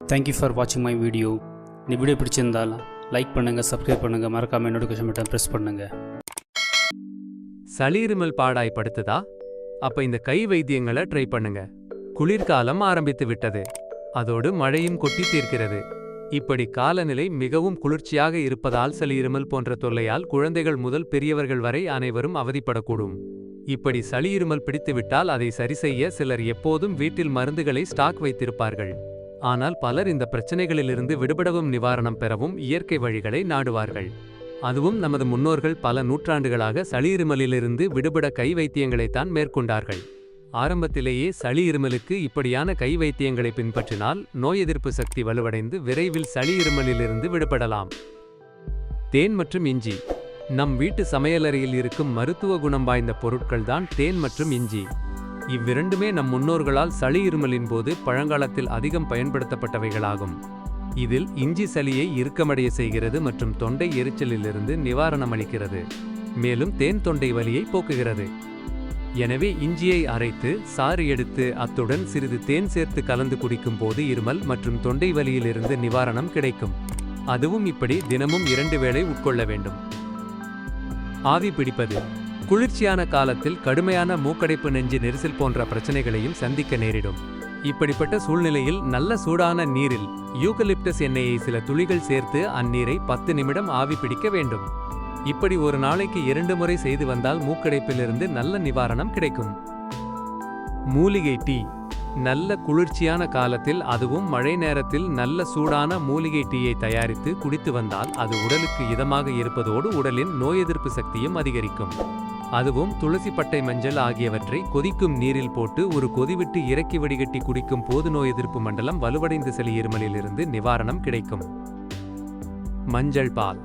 Thank you for வாட்சிங் my video இந்த video பிடிச்சிருந்தால் லைக் பண்ணுங்கள் சப்ஸ்கிரைப் பண்ணுங்கள் மறக்காமல் நோட்டிஃபிகேஷன் பட்டன் ப்ரெஸ் பண்ணுங்கள் சளி இருமல் பாடாய் படுத்துதா அப்ப இந்த கை வைத்தியங்களை ட்ரை பண்ணுங்க. குளிர்காலம் ஆரம்பித்து விட்டது. அதோடு மழையும் கொட்டி தீர்க்கிறது. இப்படி காலநிலை மிகவும் குளிர்ச்சியாக இருப்பதால் சளி இருமல் போன்ற தொல்லையால் குழந்தைகள் முதல் பெரியவர்கள் வரை அனைவரும் அவதிப்படக்கூடும். இப்படி சளி இருமல் பிடித்துவிட்டால் அதை சரிசெய்ய சிலர் எப்போதும் வீட்டில் மருந்துகளை ஸ்டாக் வைத்திருப்பார்கள். ஆனால் பலர் இந்த பிரச்சனைகளிலிருந்து விடுபடவும் நிவாரணம் பெறவும் இயற்கை வழிகளை நாடுவார்கள். அதுவும் நமது முன்னோர்கள் பல நூற்றாண்டுகளாக சளி இருமலிலிருந்து விடுபட கை வைத்தியங்களைத்தான் மேற்கொண்டார்கள். ஆரம்பத்திலேயே சளி இருமலுக்கு இப்படியான கை வைத்தியங்களை பின்பற்றினால் நோய் எதிர்ப்பு சக்தி வலுவடைந்து விரைவில் சளி இருமலிலிருந்து விடுபடலாம். தேன் மற்றும் இஞ்சி. நம் வீட்டு சமையலறையில் இருக்கும் மருத்துவ குணம் வாய்ந்த பொருட்கள்தான் தேன் மற்றும் இஞ்சி. இவ்விரண்டுமே நம் முன்னோர்களால் சளி இருமலின் போது பழங்காலத்தில் அதிகம் பயன்படுத்தப்பட்டவைகளாகும். இதில் இஞ்சி சளியை இறுக்கமடைய செய்கிறது மற்றும் தொண்டை எரிச்சலிலிருந்து நிவாரணம் அளிக்கிறது மேலும் தேன் தொண்டை வலியை போக்குகிறது. எனவே இஞ்சியை அரைத்து சாறு எடுத்து அத்துடன் சிறிது தேன் சேர்த்து கலந்து குடிக்கும் போது இருமல் மற்றும் தொண்டை வலியிலிருந்து நிவாரணம் கிடைக்கும். அதுவும் இப்படி தினமும் இரண்டு வேளை உட்கொள்ள வேண்டும். ஆவி பிடிப்பது. குளிர்ச்சியான காலத்தில் கடுமையான மூக்கடைப்பு நெஞ்சு நெரிசல் போன்ற பிரச்சனைகளையும் சந்திக்க நேரிடும். இப்படிப்பட்ட சூழ்நிலையில் நல்ல சூடான நீரில் யூகலிப்டஸ் எண்ணெயை சில துளிகள் சேர்த்து அந்நீரை பத்து நிமிடம் ஆவி பிடிக்க வேண்டும். இப்படி ஒரு நாளைக்கு இரண்டு முறை செய்து வந்தால் மூக்கடைப்பிலிருந்து நல்ல நிவாரணம் கிடைக்கும். மூலிகை டீ. நல்ல குளிர்ச்சியான காலத்தில் அதுவும் மழை நேரத்தில் நல்ல சூடான மூலிகை டீயை தயாரித்து குடித்து வந்தால் அது உடலுக்கு இதமாக இருப்பதோடு உடலின் நோய் எதிர்ப்பு சக்தியும் அதிகரிக்கும். அதுவும் துளசி பட்டை மஞ்சள் ஆகியவற்றை கொதிக்கும் நீரில் போட்டு ஒரு கொதிவிட்டு இறக்கி வடிகட்டி குடிக்கும் போது நோய் எதிர்ப்பு மண்டலம் வலுவடைந்து சளி இருமலிலிருந்து நிவாரணம் கிடைக்கும். மஞ்சள் பால்.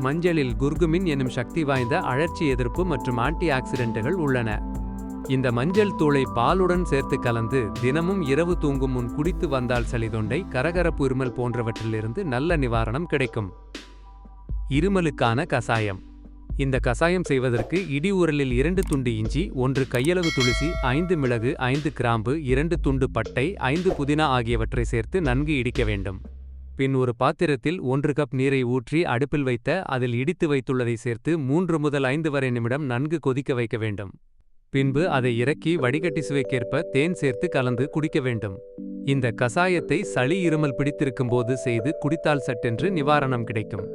மஞ்சளில் குர்குமின் எனும் சக்தி வாய்ந்த அழற்சி எதிர்ப்பு மற்றும் ஆன்டி ஆக்சிடென்ட்டுகள் உள்ளன. இந்த மஞ்சள் தூளை பாலுடன் சேர்த்து கலந்து தினமும் இரவு தூங்கும் முன் குடித்து வந்தால் சளிதொண்டை கரகரப்பு இருமல் போன்றவற்றிலிருந்து நல்ல நிவாரணம் கிடைக்கும். இருமலுக்கான கசாயம் இந்த கசாயம் செய்வதற்கு இடி உரலில் இரண்டு துண்டு இஞ்சி ஒன்று கையளவு துளசி ஐந்து மிளகு ஐந்து கிராம்பு இரண்டு துண்டு பட்டை ஐந்து புதினா ஆகியவற்றை சேர்த்து நன்கு இடிக்க வேண்டும். பின் ஒரு பாத்திரத்தில் ஒன்று கப் நீரை ஊற்றி அடுப்பில் வைத்த அதில் இடித்து வைத்துள்ளதை சேர்த்து மூன்று முதல் ஐந்து வரை நிமிடம் நன்கு கொதிக்க வைக்க வேண்டும். பின்பு அதை இறக்கி வடிகட்டி சுவைக்கேற்ப தேன் சேர்த்து கலந்து குடிக்க வேண்டும். இந்த கசாயத்தை சளி இருமல் பிடித்திருக்கும் போது செய்து குடித்தால் சட்டென்று நிவாரணம் கிடைக்கும்.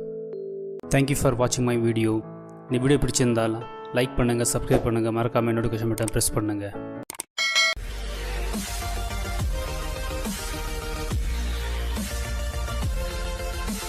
தேங்க்யூ ஃபார் வாட்சிங் மை வீடியோ இந்த வீடியோ பிடிச்சிருந்தால் லைக் பண்ணுங்கள் சப்ஸ்கிரைப் பண்ணுங்கள் மறக்காமல் நோட்டிஃபிகேஷன் பட்டன் ப்ரெஸ் பண்ணுங்கள்